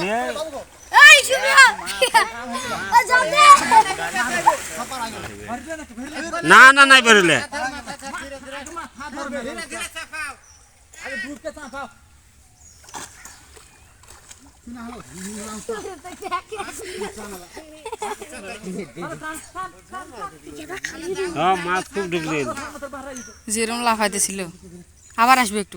নিয়ে এই না না নাই বেরোলে। যেরম লাফাইতেছিল। আবার আসবে একটু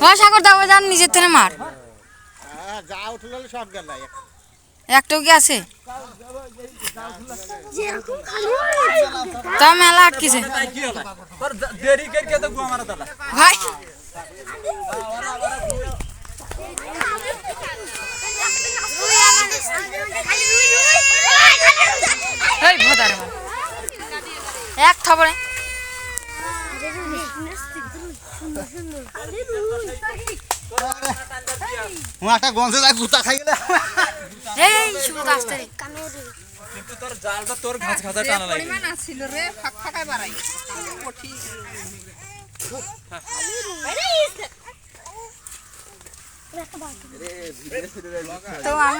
ও, সাগর দাও যান নিজের থেকে মার। হ্যাঁ যা উঠল কি আছে? তা মেলা আটকেছে। এক থবরে মাটা গন্ধে যায় গুতা খাই গেলে। এই শুধু আসতে কিন্তু তোর জালটা তোর ঘাস ঘাসা টানা লাগে। তো আমি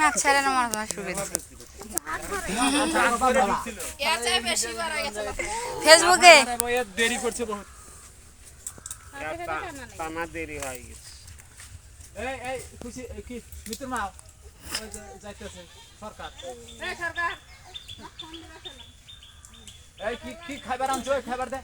ফেসবুকে? দেরি করছে বহুত। টানা দেরি হয়ে গেছে। এই এই খুশি কি মিত্র মাও ওই যে যাইতেছে সরকার। এই কি কি খাবার আনছো? খাবার দে।